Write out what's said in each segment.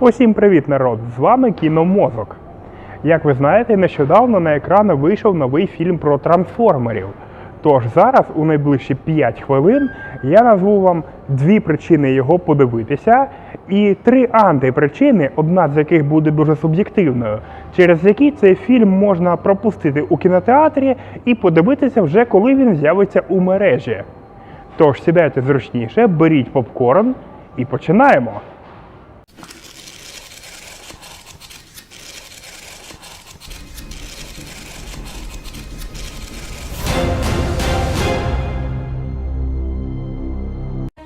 Усім привіт, народ! З вами Кіномозок. Як ви знаєте, нещодавно на екрани вийшов новий фільм про трансформерів. Тож зараз, у найближчі 5 хвилин, я назву вам дві причини його подивитися і три антипричини, одна з яких буде дуже суб'єктивною, через які цей фільм можна пропустити у кінотеатрі і подивитися вже коли він з'явиться у мережі. Тож сідайте зручніше, беріть попкорн і починаємо.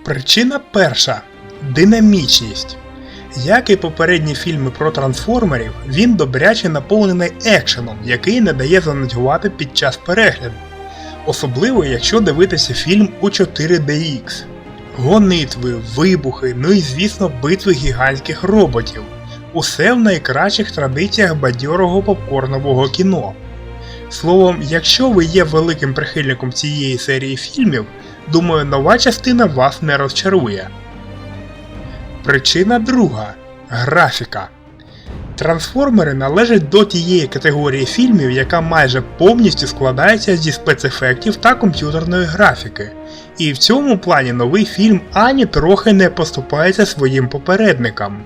Причина перша динамічність. Як і попередні фільми про трансформерів, він добряче наповнений екшеном, який не дає занудьгувати під час перегляду. Особливо, якщо дивитися фільм у 4DX. Гонитви, вибухи, ну і звісно битви гігантських роботів. Усе в найкращих традиціях бадьорого попкорнового кіно. Словом, якщо ви є великим прихильником цієї серії фільмів, думаю, нова частина вас не розчарує. Причина друга графіка. Трансформери належать до тієї категорії фільмів, яка майже повністю складається зі спецефектів та комп'ютерної графіки. І в цьому плані новий фільм ані трохи не поступається своїм попередникам.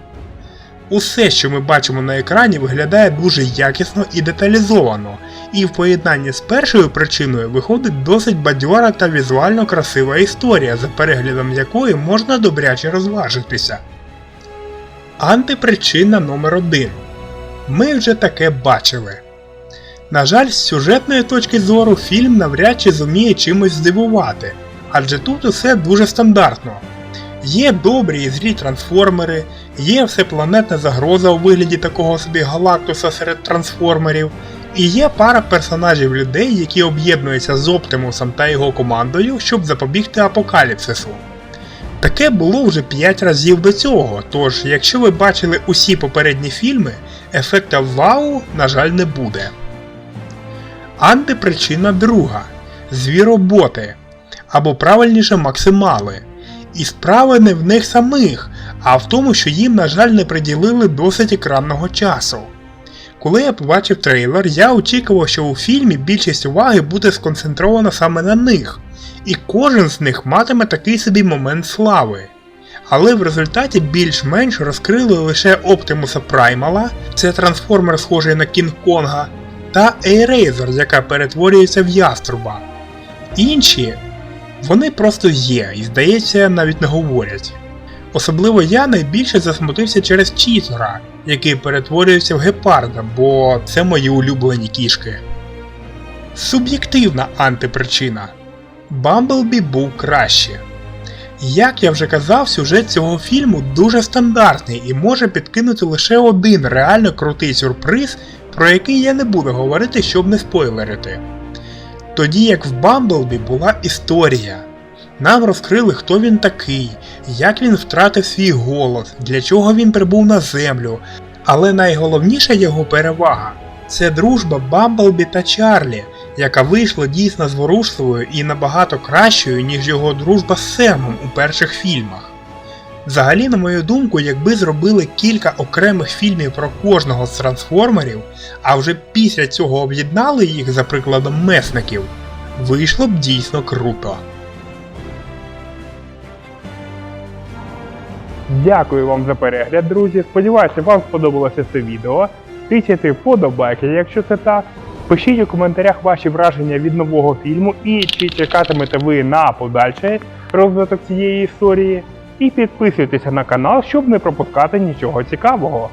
Усе, що ми бачимо на екрані, виглядає дуже якісно і деталізовано, і в поєднанні з першою причиною виходить досить бадьора та візуально красива історія, за переглядом якої можна добряче розважитися. Антипричина номер 1 Ми вже таке бачили. На жаль, з сюжетної точки зору фільм навряд чи зуміє чимось здивувати, адже тут усе дуже стандартно. Є добрі і злі трансформери, є всепланетна загроза у вигляді такого собі галактуса серед трансформерів, і є пара персонажів людей, які об'єднуються з Оптимусом та його командою, щоб запобігти апокаліпсису. Таке було вже 5 разів до цього, тож якщо ви бачили усі попередні фільми, ефекта вау, на жаль, не буде. Антипричина друга звіроботи, або правильніше максимали. І справа не в них самих, а в тому, що їм, на жаль, не приділили досить екранного часу. Коли я побачив трейлер, я очікував, що у фільмі більшість уваги буде сконцентрована саме на них, і кожен з них матиме такий собі момент слави. Але в результаті більш-менш розкрили лише Оптимуса Праймала, це трансформер схожий на Кінг-Конга, та Ейрейзер, яка перетворюється в яструба. Інші вони просто є і, здається, навіть не говорять. Особливо я найбільше засмутився через Чітора, який перетворюється в гепарда, бо це мої улюблені кішки. Суб'єктивна антипричина. Бамблбі був краще. Як я вже казав, сюжет цього фільму дуже стандартний і може підкинути лише один реально крутий сюрприз, про який я не буду говорити, щоб не спойлерити. Тоді як в Бамблбі була історія. Нам розкрили, хто він такий, як він втратив свій голос, для чого він прибув на землю. Але найголовніша його перевага це дружба Бамблбі та Чарлі, яка вийшла дійсно зворушливою і набагато кращою, ніж його дружба з Семом у перших фільмах. Взагалі, на мою думку, якби зробили кілька окремих фільмів про кожного з трансформерів, а вже після цього об'єднали їх за прикладом месників, вийшло б дійсно круто. Дякую вам за перегляд, друзі. Сподіваюся, вам сподобалося це відео. Тисяти вподобайки, якщо це так. Пишіть у коментарях ваші враження від нового фільму і чи чекатимете ви на подальший розвиток цієї історії. І підписуйтеся на канал, щоб не пропускати нічого цікавого.